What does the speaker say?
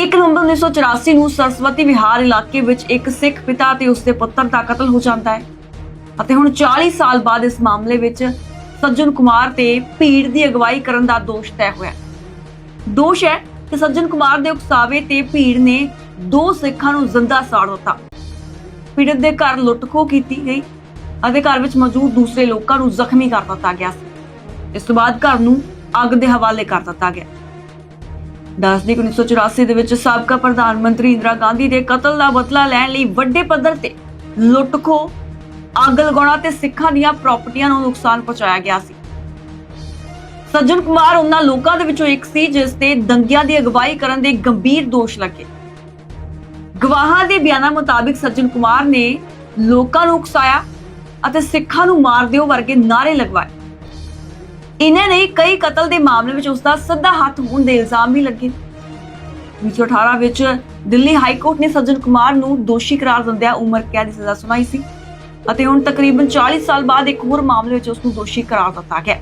1 ਨਵੰਬਰ 1984 ਨੂੰ ਸਰਸਵਤੀ ਵਿਹਾਰ ਇਲਾਕੇ ਵਿੱਚ ਇੱਕ ਸਿੱਖ ਪਿਤਾ ਤੇ ਉਸਦੇ ਪੁੱਤਰ ਦਾ ਕਤਲ ਹੋ ਜਾਂਦਾ ਹੈ। ਅਤੇ ਹੁਣ 40 ਸਾਲ ਬਾਅਦ ਇਸ ਮਾਮਲੇ ਵਿੱਚ ਸੱਜਣ ਕੁਮਾਰ ਤੇ ਭੀੜ ਦੀ ਅਗਵਾਈ ਕਰਨ ਦਾ ਦੋਸ਼ ਤੈਅ ਹੋਇਆ ਦੋਸ਼ ਹੈ ਕਿ ਸੱਜਣ ਕੁਮਾਰ ਦੇ ਉਕਸਾਵੇ ਤੇ ਭੀੜ ਨੇ ਦੋ ਸਿੱਖਾਂ ਨੂੰ ਜ਼ਿੰਦਾ ਸਾੜ ਦਿੱਤਾ। ਪੀੜਤ ਦੇ ਘਰ ਲੁੱਟਖੋ ਕੀਤੀ ਗਈ ਅਤੇ ਘਰ ਵਿੱਚ ਮੌਜੂਦ ਦੂਸਰੇ ਲੋਕਾਂ ਨੂੰ ਜ਼ਖਮੀ ਕਰ ਦਿੱਤਾ ਗਿਆ ਸੀ। ਇਸ ਤੋਂ ਬਾਅਦ ਘਰ ਨੂੰ ਅੱਗ ਦੇ ਹਵਾਲੇ ਕਰ ਦਿੱਤਾ ਗਿਆ। ਦੱਸਦੀ ਕਿ 1984 ਦੇ ਵਿੱਚ ਸਾਬਕਾ ਪ੍ਰਧਾਨ ਮੰਤਰੀ ਇੰਦਰਾ ਗਾਂਧੀ ਦੇ ਕਤਲ ਦਾ ਬਦਲਾ ਲੈਣ ਲਈ ਵੱਡੇ ਪੱਧਰ ਤੇ ਲੁੱਟਖੋ ਅੱਗ ਲਗਾਉਣਾ ਤੇ ਸਿੱਖਾਂ ਦੀਆਂ ਪ੍ਰਾਪਰਟੀਆਂ ਨੂੰ ਨੁਕਸਾਨ ਪਹੁੰਚਾਇਆ ਗਿਆ ਸੀ। ਸੱਜਣ ਕੁਮਾਰ ਉਹਨਾਂ ਲੋਕਾਂ ਦੇ ਵਿੱਚੋਂ ਇੱਕ ਸੀ, ਜਿਸ ਤੇ ਦੰਗਿਆਂ ਦੀ ਅਗਵਾਈ ਕਰਨ ਦੇ ਗੰਭੀਰ ਦੋਸ਼ ਲੱਗੇ। ਗਵਾਹਾਂ ਦੇ ਬਿਆਨਾਂ ਮੁਤਾਬਿਕ ਸੱਜਣ ਕੁਮਾਰ ਨੇ ਲੋਕਾਂ ਨੂੰ ਉਕਸਾਇਆ ਅਤੇ ਸਿੱਖਾਂ ਨੂੰ ਮਾਰ ਦਿਓ ਵਰਗੇ ਨਾਰੇ ਲਗਵਾਏ। ਇਹਨਾਂ ਨੇ ਕਈ ਕਤਲ ਦੇ ਮਾਮਲੇ ਵਿੱਚ ਉਸ ਦਾ ਸਿੱਧਾ ਹੱਥ ਹੋਣ ਦੇ ਇਲਜ਼ਾਮ ਵੀ ਲੱਗੇ। 1918 ਵਿੱਚ ਦਿੱਲੀ ਹਾਈ ਕੋਰਟ ਨੇ ਸੱਜਣ ਕੁਮਾਰ ਨੂੰ ਦੋਸ਼ੀ ਕਰਾਰ ਦਿੰਦਿਆਂ ਉਮਰ ਕੈਦ ਦੀ ਸਜ਼ਾ ਸੁਣਾਈ ਸੀ ਅਤੇ ਹੁਣ ਤਕਰੀਬਨ 40 ਸਾਲ ਬਾਅਦ ਇੱਕ ਹੋਰ ਮਾਮਲੇ ਵਿੱਚ ਉਸ ਨੂੰ ਦੋਸ਼ੀ ਕਰਾਰ ਦਿੱਤਾ ਗਿਆ।